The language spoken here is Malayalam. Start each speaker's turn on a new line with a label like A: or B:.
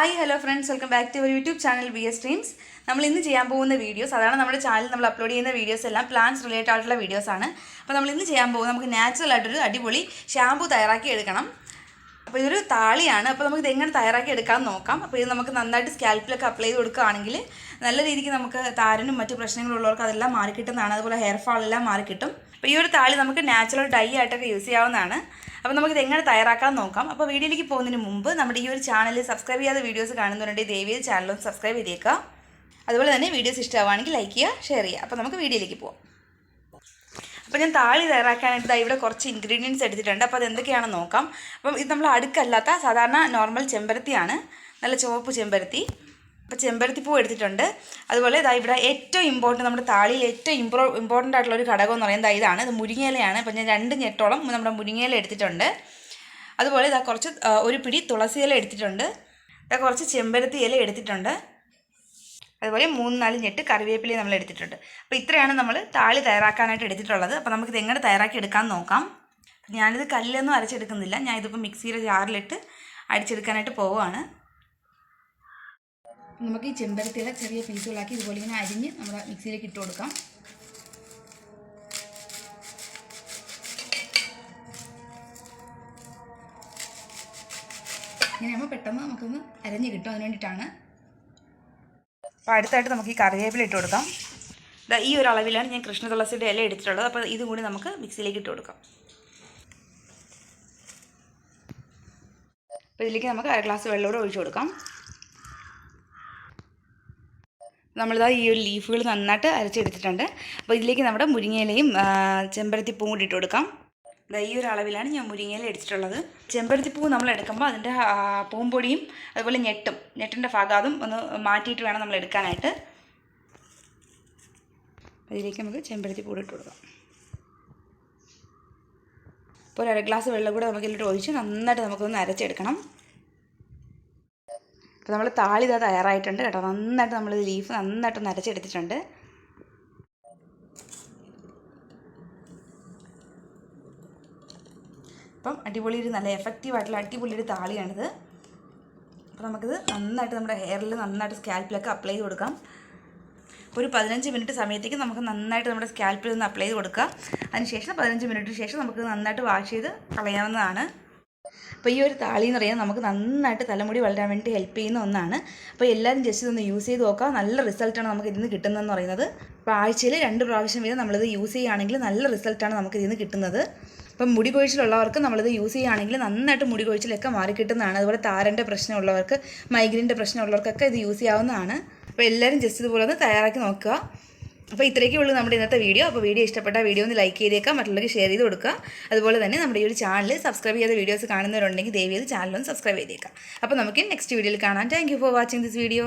A: Hi hello friends. Welcome back to our YouTube channel B S streams. നമ്മൾ ഇന്ന് ചെയ്യാൻ പോകുന്ന വീഡിയോസ് സാധാരണ നമ്മുടെ ചാനൽ നമ്മൾ അപ്ലോഡ് ചെയ്യുന്ന വീഡിയോസ് എല്ലാം പ്ലാന്റ്സ് റിലേറ്റഡ് ആയിട്ടുള്ള വീഡിയോസ് ആണ്. അപ്പോൾ നമ്മൾ ഇന്ന് ചെയ്യാൻ പോകുന്നത് നമുക്ക് നാച്ചുറൽ ആയിട്ടൊരു അടിപൊളി ഷാമ്പു തയ്യാറാക്കി എടുക്കണം. അപ്പോൾ ഇതൊരു താളിയാണ്. അപ്പോൾ നമുക്ക് ഇത് എങ്ങനെ തയ്യാറാക്കി എടുക്കാമെന്ന് നോക്കാം. അപ്പോൾ ഇത് നമുക്ക് നന്നായിട്ട് സ്കാൽപ്പിലൊക്കെ അപ്ലൈ ചെയ്ത് കൊടുക്കുകയാണെങ്കിൽ നല്ല രീതിക്ക് നമുക്ക് താരനും മറ്റു പ്രശ്നങ്ങളുള്ളവർക്ക് അതെല്ലാം മാറിക്കിട്ടുന്നതാണ്. അതുപോലെ ഹെയർ ഫാൾ എല്ലാം മാറിക്കിട്ടും. അപ്പോൾ ഈ ഒരു താളി നമുക്ക് നാച്ചുറൽ ഡൈ ആയിട്ടൊക്കെ യൂസ് ചെയ്യാവുന്നതാണ്. അപ്പോൾ നമുക്കിത് എങ്ങനെ തയ്യാറാക്കാൻ നോക്കാം. അപ്പോൾ വീഡിയോയിലേക്ക് പോകുന്നതിന് മുമ്പ് നമ്മുടെ ഈ ഒരു ചാനൽ സബ്സ്ക്രൈബ് ചെയ്യാതെ വീഡിയോസ് കാണുന്നുണ്ടെങ്കിൽ ചാനൽ ചാനലും സബ്സ്ക്രൈബ് ചെയ്തേക്കുക. അതുപോലെ തന്നെ വീഡിയോസ് ഇഷ്ടമാവുകയാണെങ്കിൽ ലൈക്ക് ചെയ്യുക ഷെയർ ചെയ്യുക. അപ്പോൾ നമുക്ക് വീഡിയോയിലേക്ക് പോകാം അപ്പോൾ ഞാൻ താളി തയ്യാറാക്കാനായിട്ട് ഇവിടെ കുറച്ച് ഇൻഗ്രീഡിയൻസ് എടുത്തിട്ടുണ്ട്. അപ്പോൾ അത് എന്തൊക്കെയാണെന്ന് നോക്കാം. അപ്പം ഇത് നമ്മൾ അടുക്കല്ലാത്ത സാധാരണ നോർമൽ ചെമ്പരത്തിയാണ്. നല്ല ചുവപ്പ് ചെമ്പരത്തി. അപ്പോൾ ചെമ്പരത്തി പൂ എടുത്തിട്ടുണ്ട്. അതുപോലെ ഇതാ ഇവിടെ ഏറ്റവും ഇമ്പോർട്ടന്റ് നമ്മുടെ താളിയിൽ ഏറ്റവും ഇമ്പ്രോ ഇമ്പോർട്ടന്റ് ആയിട്ടുള്ള ഒരു ഘടകം എന്ന് പറയുന്നത് ഇതാണ്. ഇത് മുരിങ്ങയിലയാണ്. അപ്പോൾ ഞാൻ രണ്ട് ഞെട്ടോളം നമ്മുടെ മുരിങ്ങയില എടുത്തിട്ടുണ്ട്. അതുപോലെ ഇതാ കുറച്ച് ഒരു പിടി തുളസി ഇല എടുത്തിട്ടുണ്ട്. ഇതാ കുറച്ച് ചെമ്പരത്തി ഇല എടുത്തിട്ടുണ്ട്. അതുപോലെ മൂന്ന് നാല് ഞെട്ട് കറിവേപ്പിലയും നമ്മൾ എടുത്തിട്ടുണ്ട്. അപ്പോൾ ഇത്രയാണ് നമ്മൾ താളി തയ്യാറാക്കാനായിട്ട് എടുത്തിട്ടുള്ളത്. അപ്പോൾ നമുക്കിത് എങ്ങനെ തയ്യാറാക്കി എടുക്കാൻ നോക്കാം. ഞാനിത് കല്ലൊന്നും അരച്ചെടുക്കുന്നില്ല. ഞാൻ ഇതിപ്പോൾ മിക്സിയുടെ ജാറിലിട്ട് അടിച്ചെടുക്കാനായിട്ട് പോവുകയാണ്. നമുക്ക് ഈ ചെമ്പരത്തിയുടെ ചെറിയ പീസുകളാക്കി ഇതുപോലെ ഇങ്ങനെ അരിഞ്ഞ് നമ്മുടെ മിക്സിയിലേക്ക് ഇട്ട് കൊടുക്കാം. ഇങ്ങനെയാകുമ്പോൾ പെട്ടെന്ന് നമുക്കൊന്ന് അരഞ്ഞ് കിട്ടും അതിന് വേണ്ടിയിട്ടാണ്. അപ്പോൾ അടുത്തായിട്ട് നമുക്ക് ഈ കറിവേപ്പില ഇട്ട് കൊടുക്കാം. ഈ ഒരു അളവിലാണ് ഞാൻ കൃഷ്ണ തുളസിയുടെ ഇല എടുത്തിട്ടുള്ളത് അപ്പോൾ ഇതും കൂടി നമുക്ക് മിക്സിയിലേക്ക് ഇട്ട് കൊടുക്കാം. അപ്പോൾ ഇതിലേക്ക് നമുക്ക് അര ഗ്ലാസ് വെള്ളം കൂടെ ഒഴിച്ചു കൊടുക്കാം. നമ്മളിതാ ഈ ഒരു ലീഫുകൾ നന്നായിട്ട് അരച്ചെടുത്തിട്ടുണ്ട്. അപ്പോൾ ഇതിലേക്ക് നമ്മുടെ മുരിങ്ങയിലയും ചെമ്പരത്തിപ്പൂവും കൂടി ഇട്ട് കൊടുക്കാം. ഈ ഒരു അളവിലാണ് ഞാൻ മുരിങ്ങയില എടുത്തിട്ടുള്ളത്. ചെമ്പരത്തിപ്പൂ നമ്മൾ എടുക്കുമ്പോൾ അതിന്റെ പൂമ്പൊടിയും അതുപോലെ ഞെട്ടും ഞെട്ടിന്റെ ഭാഗാതും ഒന്ന് മാറ്റിയിട്ട് വേണം നമ്മൾ എടുക്കാനായിട്ട്. അതിലേക്ക് നമുക്ക് ചെമ്പരത്തിപ്പൂ ഇട്ട് കൊടുക്കാം. ഇപ്പോൾ ഒരു അര ഗ്ലാസ് വെള്ളം കൂടെ നമുക്ക് ഒഴിച്ച് നന്നായിട്ട് നമുക്കൊന്ന് അരച്ചെടുക്കണം. അപ്പോൾ നമ്മൾ താളി ഇതാ തയ്യാറായിട്ടുണ്ട് കേട്ടോ. നന്നായിട്ട് നമ്മൾ ലീഫ് നന്നായിട്ട് നരച്ചെടുത്തിട്ടുണ്ട് അപ്പം അടിപൊളി ഒരു നല്ല എഫക്റ്റീവ് ആയിട്ടുള്ള അടിപൊളി ഒരു താളിയാണിത്. അപ്പോൾ നമുക്കിത് നന്നായിട്ട് നമ്മുടെ ഹെയറിൽ നന്നായിട്ട് സ്കാൽപ്പിലൊക്കെ അപ്ലൈ ചെയ്ത് കൊടുക്കാം. ഒരു പതിനഞ്ച് മിനിറ്റ് സമയത്തേക്ക് നമുക്ക് നന്നായിട്ട് നമ്മുടെ സ്കാൽപ്പിൽ ഒന്ന് അപ്ലൈ ചെയ്ത് കൊടുക്കുക അതിനുശേഷം പതിനഞ്ച് മിനിറ്റിന് ശേഷം നമുക്ക് നന്നായിട്ട് വാഷ് ചെയ്ത് കളയാവുന്നതാണ്. അപ്പോൾ ഈ ഒരു താളി എന്ന് പറയുന്നത് നമുക്ക് നന്നായിട്ട് തലമുടി വളരാൻ വേണ്ടി ഹെൽപ്പ് ചെയ്യുന്ന ഒന്നാണ്. അപ്പോൾ എല്ലാവരും ജസ്റ്റ് ഇതൊന്ന് യൂസ് ചെയ്ത് നോക്കുക. നല്ല റിസൾട്ടാണ് നമുക്ക് ഇതിൽ നിന്ന് കിട്ടുന്നതെന്ന് പറയുന്നത്. അപ്പോൾ ആഴ്ചയിൽ രണ്ട് പ്രാവശ്യം വീതം നമ്മളിത് യൂസ് ചെയ്യുകയാണെങ്കിൽ നല്ല റിസൾട്ടാണ് നമുക്ക് ഇതിൽ നിന്ന് കിട്ടുന്നത്. അപ്പം മുടി കൊഴിച്ചിലുള്ളവർക്ക് നമ്മളിത് യൂസ് ചെയ്യുകയാണെങ്കിൽ നന്നായിട്ട് മുടി കൊഴിച്ചിലൊക്കെ മാറിക്കിട്ടുന്നതാണ് അതുപോലെ താരന്റെ പ്രശ്നമുള്ളവർക്ക് മൈഗ്രൈന്റെ പ്രശ്നമുള്ളവർക്കൊക്കെ ഇത് യൂസ് ചെയ്യാവുന്നതാണ്. അപ്പോൾ എല്ലാവരും ജസ്റ്റ് ഇതുപോലെ ഒന്ന് തയ്യാറാക്കി നോക്കുക. അപ്പോൾ ഇത്രയൊക്കെ ഉള്ളൂ നമ്മുടെ ഇന്നത്തെ വീഡിയോ. അപ്പോൾ വീഡിയോ ഇഷ്ടപ്പെട്ട വീഡിയോ ഒന്ന് ലൈക്ക് ചെയ്തേക്കാം മറ്റുള്ളവർക്ക് ഷെയർ ചെയ്ത് കൊടുക്കുക. അതുപോലെ തന്നെ നമ്മുടെ ഈ ഒരു ചാനൽ സബ്സ്ക്രൈബ് ചെയ്ത വീഡിയോസ് കാണുന്നവരുണ്ടെങ്കിൽ ദയവ് ചെയ്ത് ചാനലൊന്ന് സബ്സ്ക്രൈബ് ചെയ്തേക്കാം. അപ്പോൾ നമുക്ക് നെക്സ്റ്റ് വീഡിയോയിൽ കാണാം. Thank for watching this video